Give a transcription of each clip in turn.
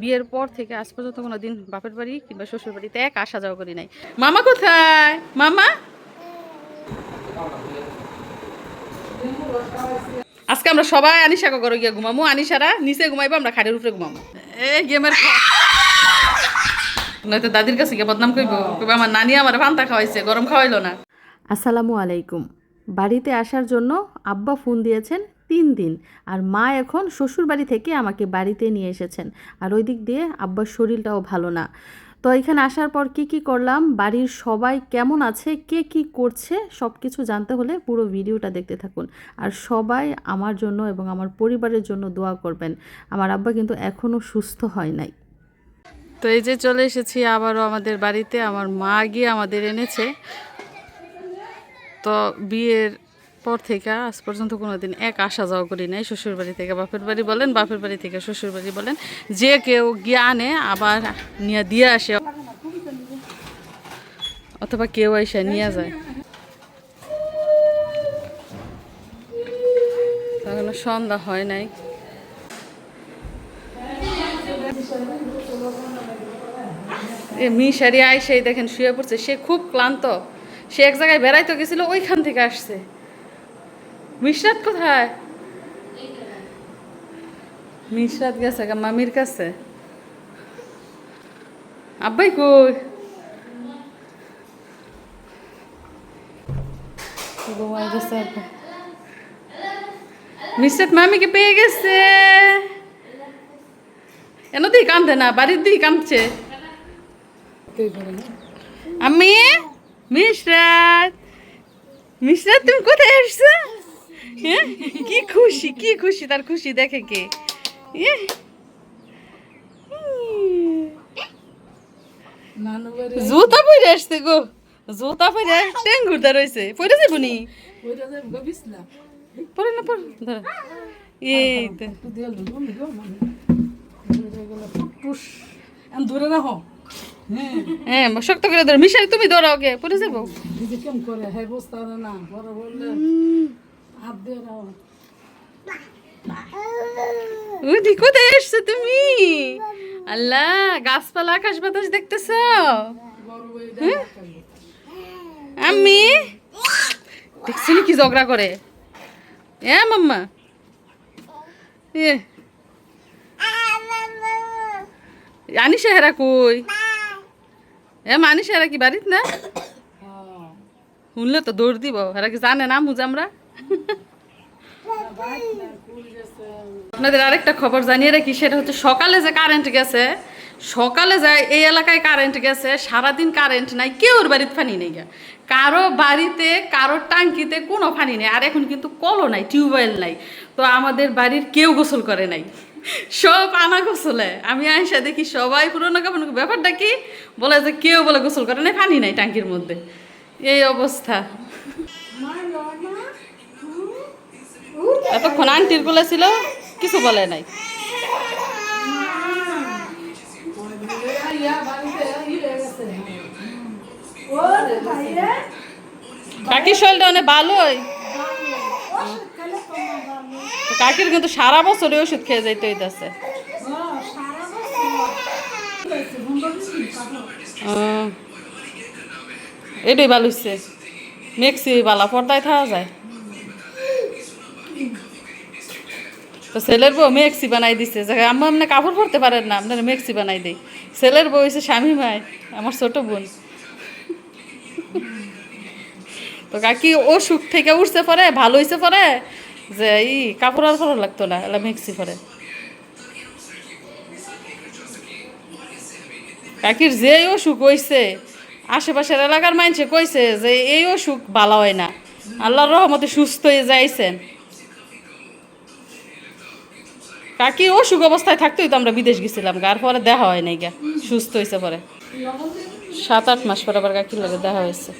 বিয়ের পর থেকে আজ পর্যন্ত কোনো দিন বাপের বাড়ি কিংবা শ্বশুর বাড়িতে এক আসা যাওয়া করি নাই। মামা কোথায়? মামা? আজকে আমরা সবাই আনিশা করে গিয়ে ঘুমামু। আনিশারা নিচে ঘুমাইবো, আমরা খাটের উপরে ঘুমামু। এই গেমের নয়তো দাদির কাছে গিয়ে বদনাম করব আমার নানি আমার পান্তা খাওয়াইছে, গরম খাওয়াইলো না। আসসালামু আলাইকুম। বাড়িতে আসার জন্য আব্বা ফোন দিয়েছেন তিন দিন। আর মা এখন শ্বশুরবাড়ি থেকে আমাকে বাড়িতে নিয়ে এসেছেন। আর ওই দিক দিয়ে আব্বার শরীরটাও ভালো না। তো এখানে আসার পর কি কি করলাম? বাড়ির সবাই কেমন আছে? কে কি করছে? সব কিছু জানতে হলে পুরো ভিডিওটা দেখতে থাকুন। আর সবাই আমার জন্য এবং আমার পরিবারের জন্য দোয়া করবেন। আমার আব্বা কিন্তু এখনও সুস্থ হয় নাই। তো এই যে চলে এসেছি আবারও আমাদের বাড়িতে। আমার মা গিয়ে আমাদের এনেছে। তো বিয়ের পর থেকে আজ পর্যন্ত কোনো দিন এক আসা যাওয়া করি নাই। শ্বশুর বাড়ি থেকে বাপের বাড়ি বলেন, বাপের বাড়ি থেকে শ্বশুর বাড়ি বলেন। যে কেউ গিয়ে আনে আবার নিয়ে দিয়ে আসে। অথবা কেউ এসে নিয়ে যায়। এখনও সন্ধ্যা হয় নাই। মিশারি আইসাই দেখেন শুয়ে পড়ছে। সে খুব ক্লান্ত। সে এক জায়গায় বেড়াইতে গেছিল, ওইখান থেকে আসছে। মিশরাত কোথায়? মিশরাত গেছে মামির কাছে। আব্বাই কই? মিশরাত মামিকে পেয়ে গেছে। এন দিই কান্দে না, বাড়ির দিই কাঁদছে। আমি মিশরাত। মিশরাত, তুমি কোথায় আসছো? কি খুশি কি খুশি তার খুশি দেখে কে? ইয়ে। জুতা পরে আসছে গো। জুতা পরে টেঙ্গুরদা রয়েছে পরে যাব নি পরে না পরে ধরো এই রাখো। হ্যাঁ। হ্যাঁ শক্ত করে ধরো। মিশাই তুমি ধরো গে পরে যাব কেমন করে হ্যাঁ না। বললে। উদি কোথায় এসছো তুমি। আল্লাহ গাছপালা আকাশ বাতাস দেখতেছ? বড় আমি দেখছি কি ঝগড়া করে? এ মাম্মা। এ। আনিসা হেরা কই? এ মানিসা হেরা কি বাড়িত না? শুনলে তো দৌড় দিব হেরা কি জানে না মুজ আমরা আপনাদের আরেকটা খবর জানিয়ে রাখি, সেটা হচ্ছে সকালে যে কারেন্ট গেছে, সকালে যায় এই এলাকায় কারেন্ট গেছে, সারাদিন কারেন্ট নাই, কেউর বাড়িতে ফানি নেই। কারও বাড়িতে, কারও টাঙ্কিতে কোনো ফানি নেই, আর এখন কিন্তু কলও নাই, টিউবওয়েল নাই, তো আমাদের বাড়ির কেউ গোসল করে নাই। সব আনা গোসলে। আমি আইসা দেখি সবাই পুরোনো কাপড় ব্যাপারটা কি? বলে যে কেউ বলে গোসল করে নাই ফানি নাই টাঙ্কির মধ্যে। এই অবস্থা। এতক্ষণ আন্টির কোলে ছিল, কিছু বলে নাই। কাকির শরীরটা অনেক ভালোই কাকির কিন্তু সারা বছর ওষুধ খেয়ে যাইতে হইতেছে। এটাই ভালো হচ্ছে মেক্সি বালা পর্দায় থাকা যায়। তো ছেলের বউ মেক্সি বানাই দিছে। যে আম্মা আপনি কাপড় পরতে পারেন না, আপনার মেক্সি বানাই দেই। ছেলের বউ হচ্ছে স্বামী মায় আমার ছোট বোন। তো কাকি ও সুখ থেকে উঠছে পরে, ভালো হয়েছে পরে, যে ই কাপড় আর ভালো লাগতো না, এলা মেক্সি পরে। কাকির যে অসুখ হয়েছে আশেপাশের এলাকার মানছে কইছে যে এই অসুখ ভালো হয় না। আল্লাহর রহমতে সুস্থ হয়ে যাইছেন। কাকি অসুখ অবস্থায় থাকতেই তো আমরা বিদেশ গেছিলাম গার পরে দেখা হয় নাই গা, সুস্থ হয়েছে পরে। সাত, আট মাস পরে আবার কাকির লগে দেখা হয়েছে।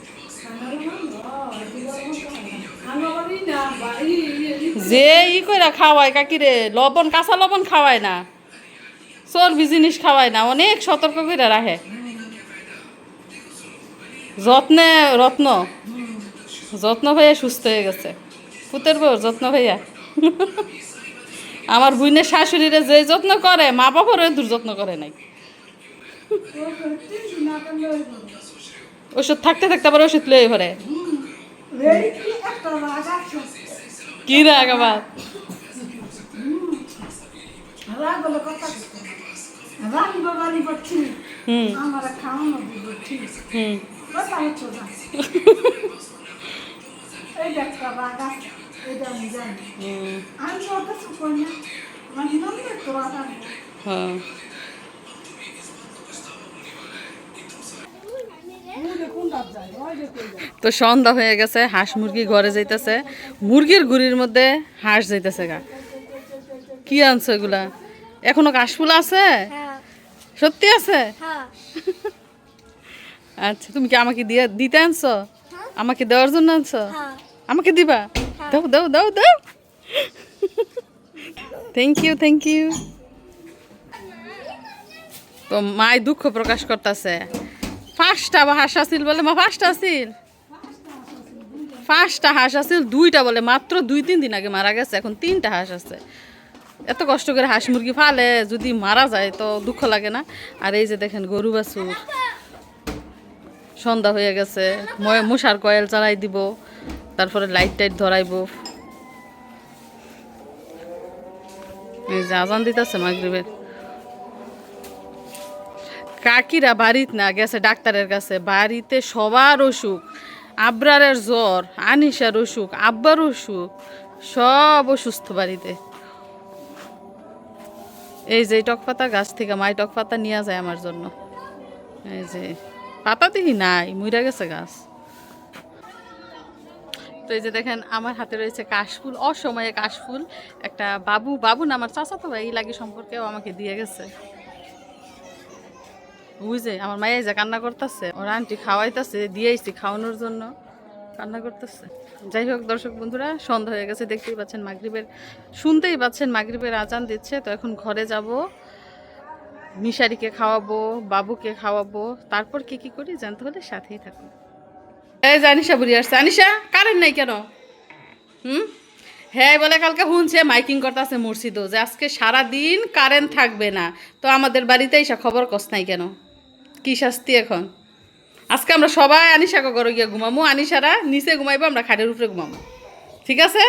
যে ই কইরা খাওয়ায় কাকিরে, লবণ, কাঁচা লবণ খাওয়ায় না, চর্বি জিনিস খাওয়ায় না, অনেক সতর্ক করে রাখে। যত্নে রত্ন, যত্ন ভাইয়া সুস্থ হয়ে গেছে। পুতের বউ, যত্ন ভাইয়া আমার বুইনের শাশুড়িরে যে যত্ন করে, মা বাবারও দূর যত্ন করে নাই। ওষুধ থাকতে থাকতে আবার ওষুধ লয়ে ভরে কি রাগ আবার বাবারি হুম। এটা আমি জানি আমি তো ওটা হ্যাঁ তো সন্ধ্যা হয়ে গেছে হাঁস মুরগি ঘরে যাইতেছে। মুরগির গুড়ির মধ্যে হাঁস যাইতেছে গা। কি আনছো এগুলা? এখনও কাশফুল আছে? হ্যাঁ সত্যি আছে? হ্যাঁ। আচ্ছা তুমি কি আমাকে দিয়ে দিতে আনছো? আমাকে দেওয়ার জন্য আনছো? হ্যাঁ। আমাকে দিবা? দাও দাও দাও দাও। থ্যাংক ইউ থ্যাংক ইউ তো মাই দুঃখ প্রকাশ করতেছে। পাঁচটা হাঁস আসিল বলে মা পাঁচটা আসিল পাঁচটা হাঁস আসিল দুইটা বলে। মাত্র দুই তিন দিন আগে মারা গেছে এখন তিনটা হাঁস আছে। এত কষ্ট করে হাঁস মুরগি ফালে যদি মারা যায় তো দুঃখ লাগে না। আর এই যে দেখেন গরু বাছুর। সন্ধ্যা হয়ে গেছে ময় মশার কয়েল চালাই দিব। তারপরে লাইট টাইট ধরাইব। এই যে আজান দিতেছে মাগরিবের। কাকিরা বাড়িতে না, গেছে ডাক্তারের কাছে। বাড়িতে সবার অসুখ, আবরারের জ্বর আনিসার অসুখ, আব্বার অসুখ, সব অসুস্থ বাড়িতে। এই যে টক পাতা গাছ থেকে মাই টক পাতা নিয়ে যায় আমার জন্য। এই যে পাতা দেখি নাই, মুইরা গেছে গাছ। তো এই যে দেখেন, আমার হাতে রয়েছে কাশফুল, অসময়ে কাশফুল, একটা বাবু বাবু না, আমার চাচা তো ভাই লাগে সম্পর্কেও আমাকে দিয়ে গেছে। বুঝে আমার মায়ের যে কান্না করতেছে, ওর আন্টি খাওয়াইতেছে দিয়েছি খাওয়ানোর জন্য, কান্না করতেছে। যাই হোক, দর্শক বন্ধুরা, সন্ধ্যা হয়ে গেছে, দেখতেই পাচ্ছেন মাগরিবের, শুনতেই পাচ্ছেন মাগরিবের আজান দিচ্ছে, তো এখন ঘরে যাব মিশারিকে খাওয়াবো, বাবুকে খাওয়াবো, তারপর কি কি করি জানতে হলে সাথেই থাকুন। এই যে আনিশা বুড়ি আসছে। আনিশা কারেন্ট নাই কেন? হুম? হ্যাঁ বলে কালকে শুনছে, মাইকিং করতেছে মুর্শিদও যে আজকে সারা দিন কারেন্ট থাকবে না। তো আমাদের বাড়িতে এসে খবর কস নাই কেন? কি শাস্তি এখন? আজকে আমরা সবাই আনিশাকে ঘরে গিয়ে ঘুমামো, আনিশারা নিচে ঘুমাইবো, আমরা খাটের উপরে ঘুমাবো ঠিক আছে?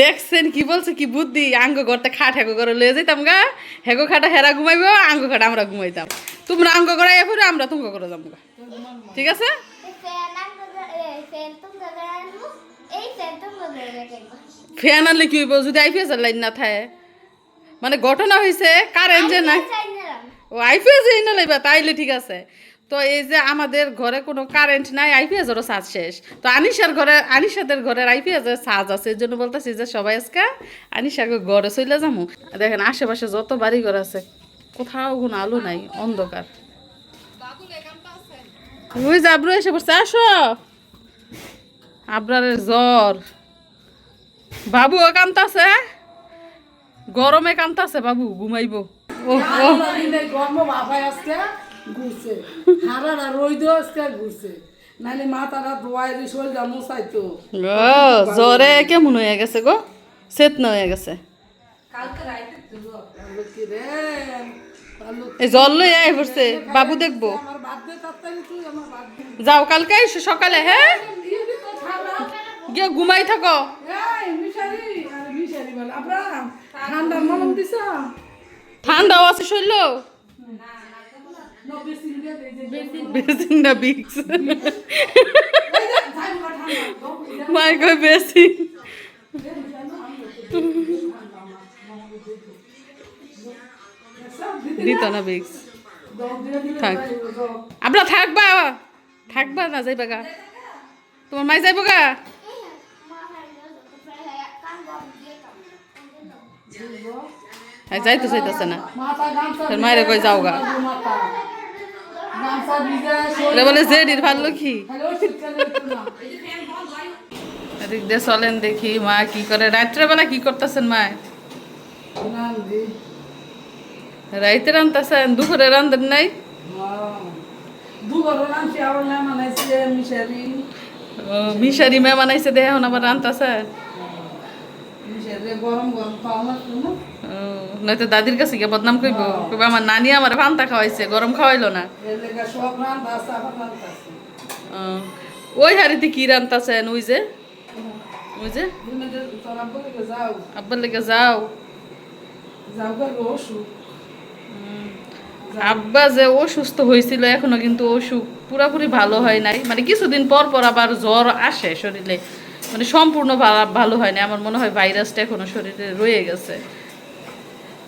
দেখছেন কি বলছে কি বুদ্ধি? আঙ্গ ঘরটা খাট হেগো করে লয়ে যেতাম গা। হেগো খাটা হেরা ঘুমাইবো আঙ্গ খাটা আমরা ঘুমাইতাম। তোমরা আঙ্গ করে এরপরে আমরা তুমি করে যাব গা। ঠিক আছে? ফ্যান আনলে কি হইব? যদি আইপিএস লাইন না থাকে। মানে ঘটনা হয়েছে কারেন্ট যে না ও আইপিএস এই না লাইবা তাইলে ঠিক আছে। তো এই যে আমাদের ঘরে কোনো কারেন্ট নাই আইপিএসেরও চার্জ শেষ। তো আনিশার ঘরে, আনিশাদের ঘরের আইপিএসের চার্জ আছে, এই জন্য বলতেছি যে সবাই আজকে আনিশাকে ঘরে চলে যাব দেখেন, আশেপাশে যত বাড়ি ঘর আছে, কোথাও কোনো আলো নাই, অন্ধকার। ওই যে আব্রু এসে পড়ছে, আসো। আব্রারের জ্বর। বাবু ও কামতাছে গরমে কামতাছে বাবু, ঘুমাইবো। ও আজকে। ঘুরছে। হারারা রইদ আজকে ঘুরছে। নাহলে মাথাটা ধোয়াই দিয়ে শরীরটা মশাইতো ও জ্বরে কেমন হয়ে গেছে গো? চেতনা হয়ে গেছে। জল লই আয় পড়ছে। বাবু দেখব। যাও কালকে এসো সকালে হ্যাঁ? গিয়ে ঘুমাই থাকো। ঠান্ডা মলম দিছ? ঠান্ডাও আছে শরীর নব্বই সিলিন্ডার এই যে বেশি বেসিন না বিক্স মাই কই বেসি দিত না বিক্স থাক আমরা থাকবা থাকবা না যাইবা গা তোমার মাই যাইব গা যাইতো চাইতেছে না তোর মায়েরে কই যাও গা মাথা গামছা ভিজে ওরা বলে জেডির ভালো কি এদিক দিয়ে চলেন দেখি মা কি করে রাত্রেবেলা কি করতেছেন মা? রাইতে রান্তাছেন দুপুরে রান্ধেন নাই? মিশারি। ও ও মে বানাইছে দেখে এখন আবার রান্তাছে গরম গরম নয়তো দাদির কাছে গিয়ে বদনাম কইব। কইব আমার নানি আমার পান্তা খাওয়াইছে গরম খাওয়াইলো না। ওই হাড়িতে কি রান্তাছেন ওই যে? ওই যে? আব্বার লেগে যাও। আব্বা যে অসুস্থ হয়েছিল এখনও কিন্তু অসুখ পুরাপুরি ভালো হয় নাই। মানে কিছুদিন পর পর আবার জ্বর আসে শরীরে। মানে সম্পূর্ণ ভালো হয় না আমার মনে হয় ভাইরাসটা এখনও শরীরে রয়ে গেছে।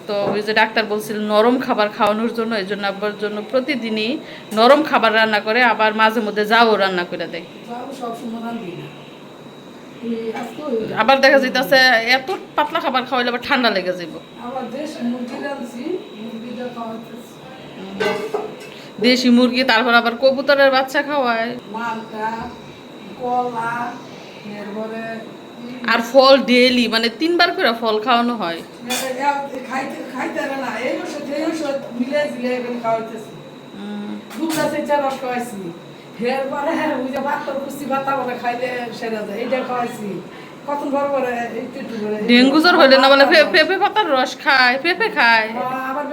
তো ওই যে ডাক্তার বলছিল নরম খাবার খাওয়ানোর জন্য এই জন্য আব্বার জন্য প্রতিদিনই নরম খাবার রান্না করে আবার মাঝে মধ্যে যাও রান্না করে দেয়। আবার দেখা যাইতেছে এত পাতলা খাবার খাওয়াইলে আবার ঠান্ডা লেগে যাব আবার দেশ মুরগি দেশি তারপর আবার কবুতরের বাচ্চা খাওয়ায়। কলা এরপরে আর ফল ডেইলি মানে তিনবার করে ফল খাওয়ানো হয়। ডেঙ্গু জ্বর হইলে না বলে পেঁপে পাতার রস খায় পেঁপে খায়। আবার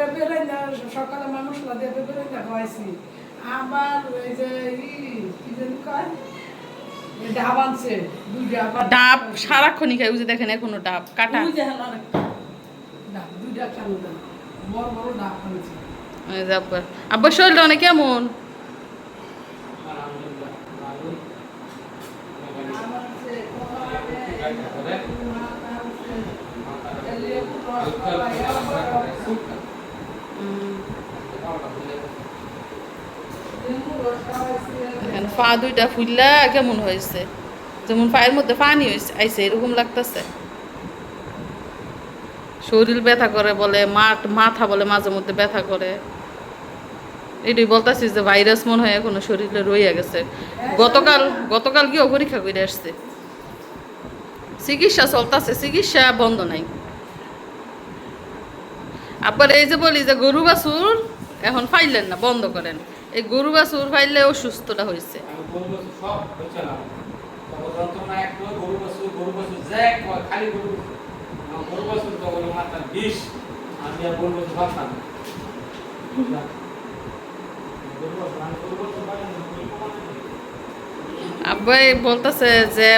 সকালে মানুষ আবার ওই যে কি এই ডাব আনছে ডাব সারাক্ষণই ওই যে দেখেন এখনও ডাব কাটা দুই দেখেন অনেকটা ডাব দুই ডাব কেন দেন বড় বড় ডাব আনছে এই যে আব্বার আব্বার শরীরটা অনেক কেমন আমার আছে কলা আছে, মাথা আছে, লেবু রস কলা, লেবু রস খাওয়াইছি দেখেন পা দুইটা ফুললা কেমন হয়েছে? যেমন পায়ের মধ্যে পানি হয়েছে আইছে, এরকম লাগতেছে। শরীর ব্যথা করে বলে, মাঠ, মাথা বলে, মাঝে মধ্যে ব্যথা করে। এটাই যে ভাইরাস মনে হয় এখনও শরীরে রইয়া গেছে। গতকাল গতকাল পরীক্ষা করে আসছে। চিকিৎসা চলতেছে, চিকিৎসা বন্ধ নাই। আবার এই যে বলি যে গরু বাছুর এখন ফাইলেন না, বন্ধ করেন। এই গরু বা বাছুর ফাইলে সুস্থটা হয়েছে। আব্বাই বলতেছে যে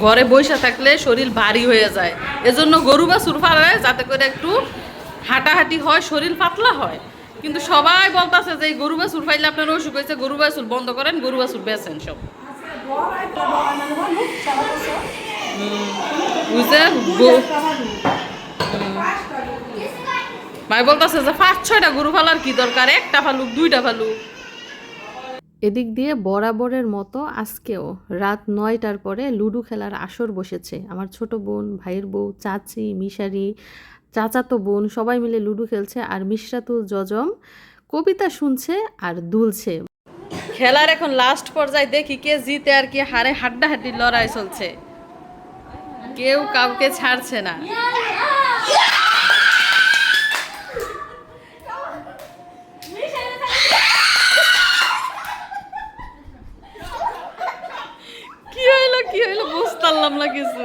ঘরে বসে থাকলে শরীর ভারী হয়ে যায়। এজন্য গরু বাছুর ফালায় যাতে করে একটু হাঁটাহাঁটি হয় শরীর পাতলা হয়। কিন্তু সবাই বলতেছে যে গরু বাছুর ফাইলে আপনার অসুখ হয়েছে, গরু বাছুর বন্ধ করেন, গরু বাছুর বেচেন সব। ভাই বলতেছে যে পাঁচ, ছয়টা গরু ফালার কি দরকার? একটা ফালুক দুইটা ফালুক এদিক দিয়ে বরাবরের মতো আজকেও রাত নয়টার পরে লুডো খেলার আসর বসেছে। আমার ছোট বোন, ভাইয়ের বউ, চাচি, মিশারি চাচাতো বোন, সবাই মিলে লুডো খেলছে আর মিশরাতুল জজম। কবিতা শুনছে আর দুলছে। খেলার এখন লাস্ট পর্যায়ে দেখি কে জিতে আর কে হারে হাড্ডাহাড্ডি লড়াই চলছে। কেউ কাউকে ছাড়ছে না। কি হইল কি হইল? বুঝতে পারলাম না কিছু।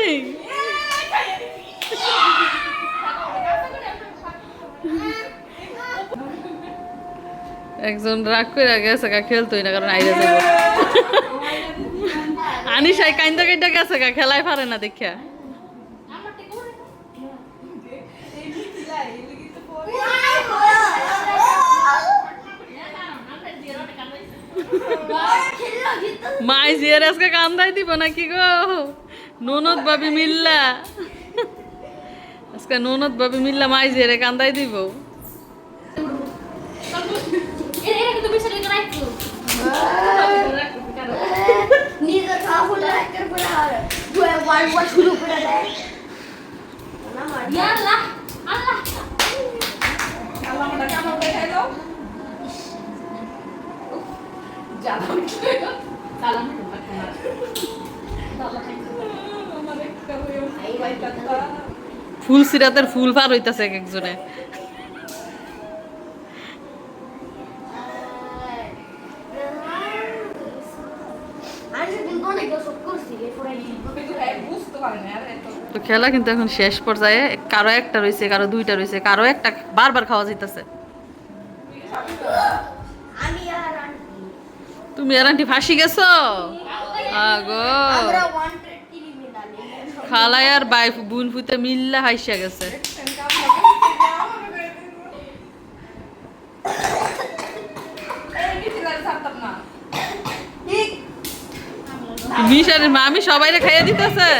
মিশারি একজন রাগ করে গেছে গা, খেলতোই না, কারণ আইরে যাব। আনিশাই কাইন্দা কাইন্দা গেছে গা, খেলায় পারে না দেখা। মাই জিয়ার আজকে কান্দাই দিব নাকি গো? ননদ বাবি মিল্লা। আজকে ননদ বাবি মিল্লা মাই জিয়ারে কান্দাই দিব। খাওয়া ফুল সিরাতের ফুল পার হইতাছে এক একজনে। তো খেলা কিন্তু এখন শেষ পর্যায়ে কারও একটা রয়েছে কারও দুইটা রয়েছে কারও একটা বারবার খাওয়া যাইতেছে। তুমি আর আন্টি ফাঁসি গেছো? আগো। খালাই আর বাই বুন ফুতে মিল্লা হাইসা গেছে। মিশারের মামি সবাইরে খাইয়ে দিতেছে।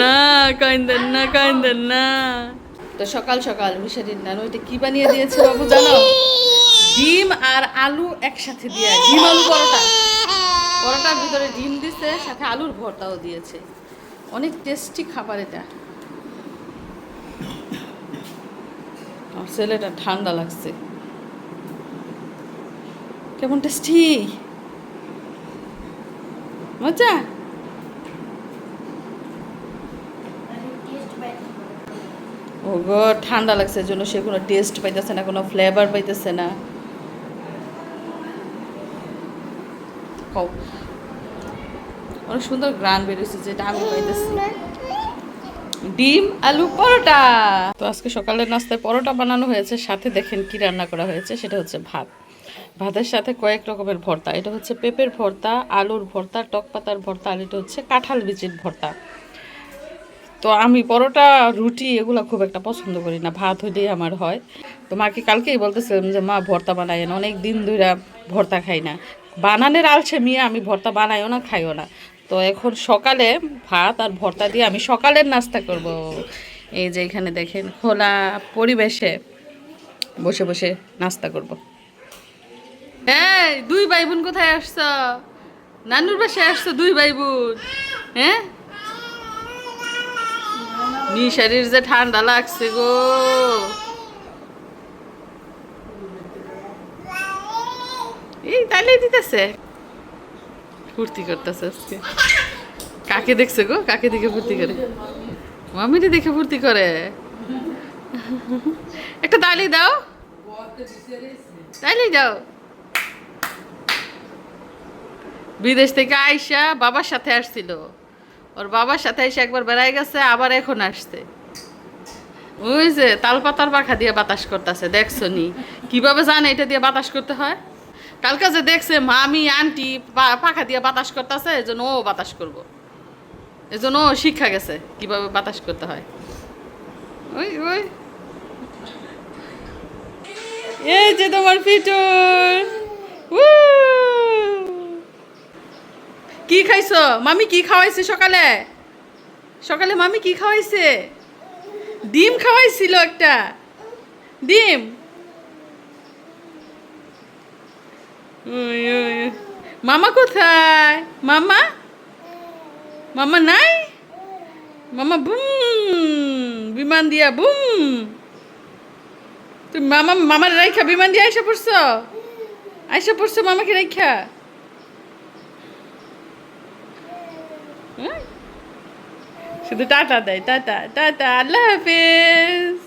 না কাইন্দেন না কাইন্দেন না। তো সকাল সকাল মিশারির নানু এটা কি বানিয়ে দিয়েছে বাবু জানো? ডিম আর আলু একসাথে দিয়ে, ডিম আলু পরোটা। পরোটার ভিতরে ডিম দিছে, সাথে আলুর ভর্তাও দিয়েছে। অনেক টেস্টি খাবার এটা। আমার ছেলেটা ঠান্ডা লাগছে। কেমন টেস্টি মজা? ঠান্ডা লাগছে জন্য সে কোনো টেস্ট পাইতেছে না, কোনো ফ্লেভার পাইতেছে না। অনেক সুন্দর গ্রান বেরিয়েছে যেটা আমি পাইতেছি। ডিম, আলু, পরোটা। তো আজকে সকালের নাস্তায় পরোটা বানানো হয়েছে, সাথে দেখেন কি রান্না করা হয়েছে, সেটা হচ্ছে ভাত। ভাতের সাথে কয়েক রকমের ভর্তা, এটা হচ্ছে পেঁপের ভর্তা, আলুর ভর্তা, টক পাতার ভর্তা, আর এটা হচ্ছে কাঁঠাল বিচির ভর্তা। তো আমি পরোটা, রুটি এগুলো খুব একটা পছন্দ করি না। ভাত হইলেই আমার হয়। তো মাকে কালকেই বলতেছিলাম যে, মা, ভর্তা বানাই না। অনেক দিন ধরে ভর্তা খাই না। বানানের আলছে মিয়া আমি ভর্তা বানাইও না, খাইও না। তো এখন সকালে ভাত আর ভর্তা দিয়ে আমি সকালের নাস্তা করব। এই যে এখানে দেখেন, খোলা পরিবেশে বসে বসে নাস্তা করব। হ্যাঁ দুই ভাই বোন কোথায় আসছ? নানুর বাসায় আসছো দুই ভাই বোন হ্যাঁ? মিশারির যে ঠান্ডা লাগছে গো। এই তাইলে দিতেছে। ফুর্তি করতেছে আজকে। কাকে দেখছে গো? কাকে দেখে ফুর্তি করে? মামিরে দেখে ফুর্তি করে। একটা তালি দাও। তাইলে দাও। বিদেশ থেকে আইসা বাবার সাথে আসছিল। ওর বাবার সাথে এসে একবার বেড়াই গেছে, আবার এখন আসছে। ওই যে তালপাতার পাখা দিয়ে বাতাস করতেছে, দেখছ নি? কীভাবে জানে এটা দিয়ে বাতাস করতে হয়? কালকে যে দেখছে মামি, আন্টি পাখা দিয়ে বাতাস করতেছে, এই জন্য ও বাতাস করব। এই জন্য ও শিক্ষা গেছে কীভাবে বাতাস করতে হয়। ওই ওই। এই যে তোমার ফিটুর কি খাইছো? মামি কি খাওয়াইছে সকালে? সকালে মামি কি খাওয়াইছে? ডিম খাওয়াইছিল একটা। ডিম। মামা কোথায়? মামা? মামা নাই? মামা বুম, বিমান দিয়া বুম। তুমি মামা, মামার রাইখা বিমান দিয়ে আইসা পড়ছো? আইসা পড়ছো মামাকে রাইখা? শুধু টাটা দেয়, টাটা টাটা, আল্লাহ হাফিজ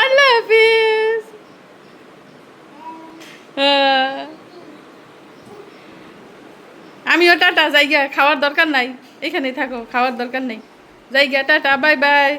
আল্লাহ হাফিজ। আমিও টাটা, জায়গা, খাওয়ার দরকার নাই, এখানেই থাকো, খাওয়ার দরকার নেই জায়গা, টাটা, বাই বাই